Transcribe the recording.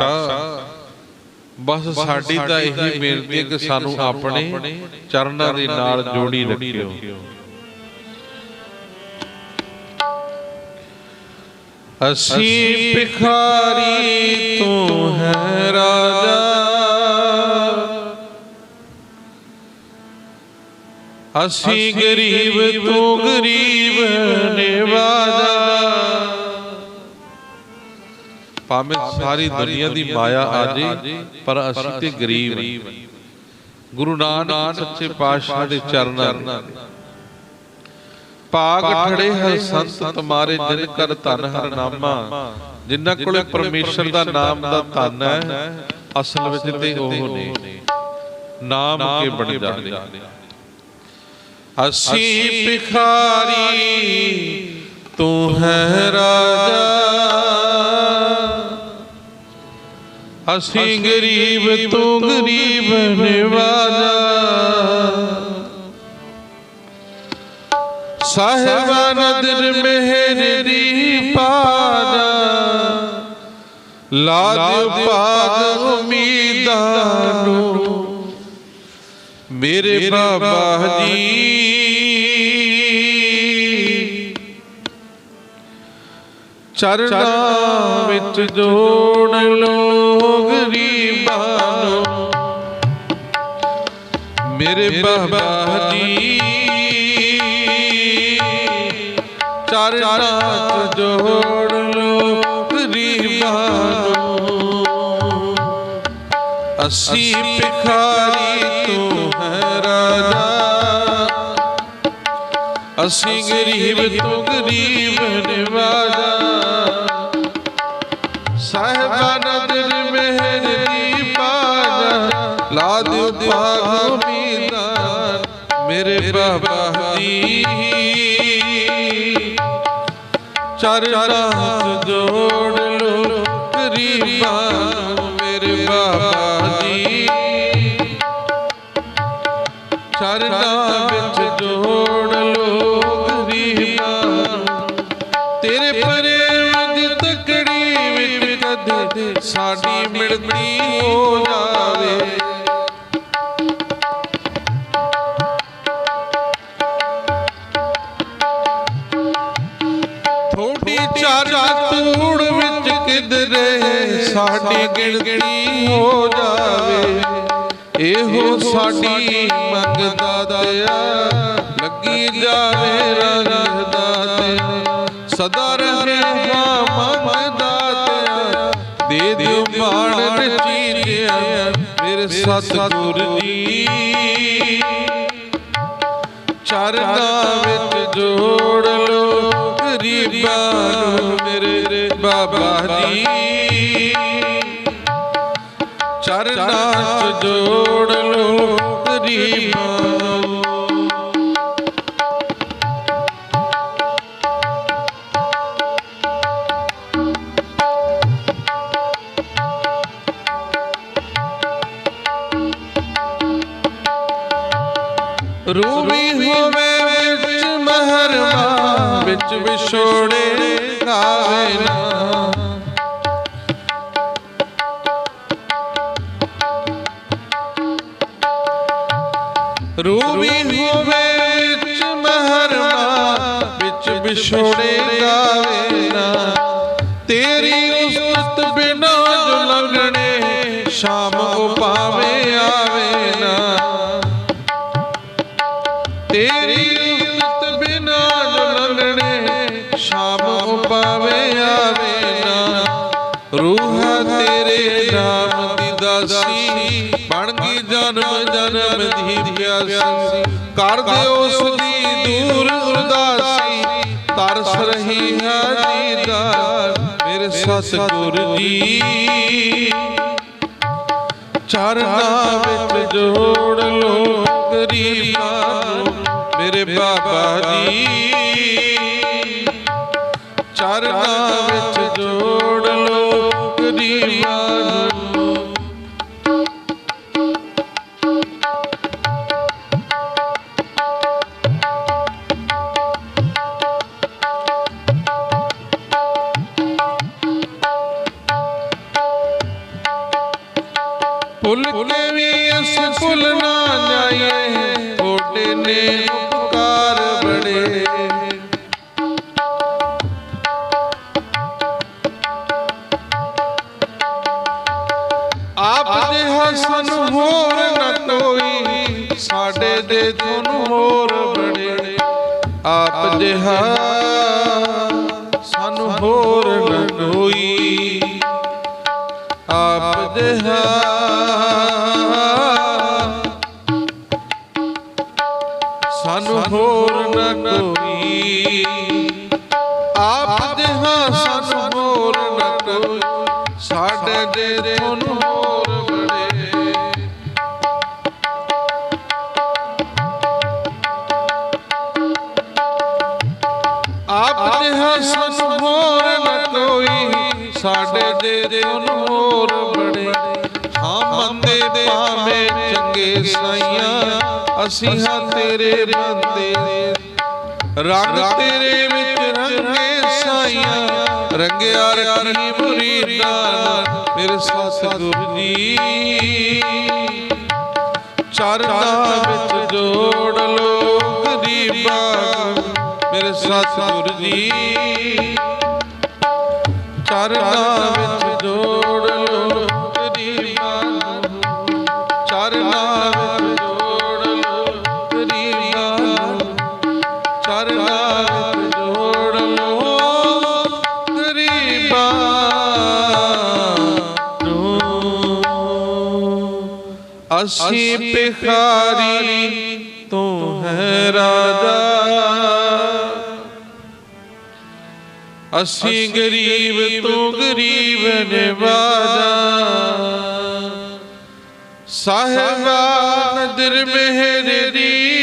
ਪਾਤਸ਼ਾਹ ਬਸ ਸਾਡੀ ਤਾਂ ਇਹੀ ਬੇਨਤੀ ਹੈ ਕਿ ਸਾਨੂੰ ਆਪਣੇ ਚਰਨਾਂ ਦੇ ਨਾਲ ਜੋੜੀ ਰੱਖਿਓ। ਅਸੀਂ ਭਿਖਾਰੀ ਤੂੰ ਹੈ ਰਾਜਾ। ਅਸੀਂ ਗਰੀਬ ਤੂੰ ਗਰੀਬ ਨਿਵਾਜਾ। ਭਾਵੇਂ ਸਾਰੀ ਦੁਨੀਆ ਦੀ ਮਾਇਆ ਆ ਜੇ ਪਰ ਅਸੀਂ ਤੇ ਗਰੀਬ ਗੁਰੂ ਨਾਨਕ ਸੱਚੇ ਪਾਤਸ਼ਾਹ ਦੇ ਚਰਨਾਂ ਪਾਗ ਠੜੇ ਹਰ ਸੰਤ ਤੁਮਾਰੇ ਜਿਨ ਕਰ ਧਨ ਹਰ ਨਾਮਾ। ਜਿਨ੍ਹਾਂ ਕੋਲੇ ਪਰਮੇਸ਼ਰ ਦਾ ਨਾਮ ਦਾ ਧਨ ਹੈ ਅਸਲ ਵਿੱਚ ਤੇ ਉਹ ਨੇ ਨਾਮ ਕੇ ਬਣ ਜਾਂਦੇ ਅਸੀਂ ਭਿਖਾਰੀ ਤੂੰ ਹੈ ਰਾਜਾ। ਅਸੀਂ ਗਰੀਬ ਤੂੰ ਗਰੀਬ ਨਿਵਾਜਾ ਸਾਹਿਬਾਨ ਦਿਨ ਮਿਹਰ ਦੀ ਪਾਜਾ ਲਾ ਦਿਓ ਭਾਗ ਉਮੀਦਾਂ ਨੂੰ। ਮੇਰੇ ਬਾਬਾ ਜੀ ਚਰਨਾਂ ਵਿੱਚ ਜੋੜ ਲੋ ਗਰੀਬਾਂ ਨੂੰ ਮੇਰੇ ਬਾਬਾ ਜੀ। ਚਰਨਾਂ 'ਚ ਜੋੜ ਲੋ ਗਰੀਬਾਂ ਨੂੰ ਅਸੀਂ ਭਿਖਾਰੀ ਤੂੰ ਹੈ ਰਾਜਾ। ਅਸੀਂ ਗਰੀਬ ਤੂੰ ਗਰੀਬ ਨਿਵਾਜਾ ਸਾਹਿਬਾਨ ਦਿਲ ਮਿਹਰ ਦੀ ਪਾਜਾ। ਲਾ ਦਿਓ ਭਾਗ ਉਮੀਦਾਂ ਮੇਰੇ ਬਾਬਾ ਜੀ ਚਰਨਾਂ ਜੋੜ ਲੋ, ਗਰੀਬਾਂ ਮੇਰੇ ਬਾਬਾ ਜੀ ਚਰਨਾਂ ਸਾਡੀ ਮਿਲਦੀ ਹੋ ਜਾਵੇ। ਥੋੜੀ ਚਾਰਾ ਤੂੜ ਵਿੱਚ ਕਿਧਰੇ ਸਾਡੀ ਗਿਣਤੀ ਹੋ ਜਾਵੇ। ਇਹੋ ਸਾਡੀ ਮੰਗਦਾ ਦਇਆ ਲੱਗੀ ਜਾਵੇ ਰੰਗ ਦਾਤੇ ਸਦਾ ਰਹੇ ਮੇਰੇ ਸਤਿਗੁਰ ਜੀ। ਚਰਨਾਂ ਵਿੱਚ ਜੋੜ ਲੋ ਗਰੀਬਾਂ ਨੂੰ ਮੇਰੇ ਬਾਬਾ ਜੀ। ਚਰਨਾਂ 'ਚ ਜੋੜ ਲੋ ਗਰੀਬਾਂ ਰੂਬੀ ਹੋਵੇ ਵਿੱਚ ਮਹਰਮਾ ਵਿੱਚ ਵਿਛੋੜੇ ਗਾਵੇ ਨਾ। ਰੂਬੀ ਹੋਵੇ ਵਿੱਚ ਮਹਰਮਾ ਵਿੱਚ ਵਿਛੋੜੇ ਗਾਵੇ ਨਾ। ਤੇਰੀ ਉਸਤ ਬਿਨਾ ਜੋ ਲੰਘਣੇ ਸ਼ਾਮ ਕੋ ਤੇਰੇ ਨਾਮ ਦੀ ਦਾਸੀ ਬਣ ਗਈ ਜਨਮ ਜਨਮ ਦੀ ਪਿਆਸੀ। ਕਰ ਦਿਓ ਉਸ ਦੀ ਦੂਰ ਉਦਾਸੀ। ਤਰਸ ਰਹੀ ਹੈ ਦੀਦਾਰ ਮੇਰੇ ਸਤਿਗੁਰ ਜੀ ਚਰਨਾਂ ਵਿੱਚ ਜੋੜ ਲੋ ਗਰੀਬਾਂ ਨੂੰ ਮੇਰੇ ਬਾਬਾ ਜੀ। ਚਰਨਾਂ ਵਿੱਚ ਜੋੜ ਲੋ ਗਰੀਬਾਂ ਭੁੱਲ ਕੇ ਵੀ ਅਸੀਂ ਭੁੱਲ ਨਾ ਜਾਈਏ ਤੁਹਾਡੇ ਨੇ ਉਪਕਾਰ ਬੜੇ ਤੁਹਾਨੂੰ ਹੋਰ ਬੜੇ ਆਪ ਜਿਹਾ ਸਾਨੂੰ ਹੋਰ ਨਾ ਕੋਈ। ਆਪ ਜਿਹਾ ਸਾਨੂੰ ਹੋਰ ਨਾ ਕੋਈ। ਆਪ ਜਿਹਾ ਸਾਨੂੰ ਹੋਰ ਨਾ ਕੋਈ। ਸਾਡੇ ਦੇ ਤੁਹਾਨੂੰ ਸਾਡੇ ਦੇ ਤੁਹਾਨੂੰ ਹੋਰ ਬੜੇ ਹਾਂ ਮੰਦੇ ਚੰਗੇ ਸਾਈਆਂ, ਅਸੀਂ ਹਾਂ ਤੇਰੇ ਬੰਦੇ। ਰੰਗ ਤੇਰੇ ਵਿੱਚ ਰੰਗੇ ਸਾਈਆਂ, ਰੰਗਿਆ ਰੱਖੀ ਮੁਰੀਦਾਂ ਮੇਰੇ ਸਤਿਗੁਰ ਜੀ। ਚਰਨਾਂ ਵਿੱਚ ਜੋੜ ਲੋ ਗਰੀਬਾਂ ਮੇਰੇ ਸਤਿਗੁਰ ਜੀ। ਚਰਨਾਂ ਵਿੱਚ ਜੋੜ ਲੋ ਗਰੀਬਾਂ ਨੂੰ ਚਰਨਾਂ ਵਿੱਚ ਜੋੜ ਲੋ ਗਰੀਬਾਂ ਨੂੰ ਚਰਨਾਂ ਵਿੱਚ ਜੋੜ ਲੋ ਗਰੀਬਾਂ ਨੂੰ ਅਸੀਂ ਭਿਖਾਰੀ ਤੂੰ ਹੈ ਰਾਜਾ। ਅਸੀਂ ਗਰੀਬ ਤੂੰ ਗਰੀਬ ਨਿਵਾਜਾ। ਸਾਹਿਬਾ ਨਦਰ ਮਿਹਰ ਦੀ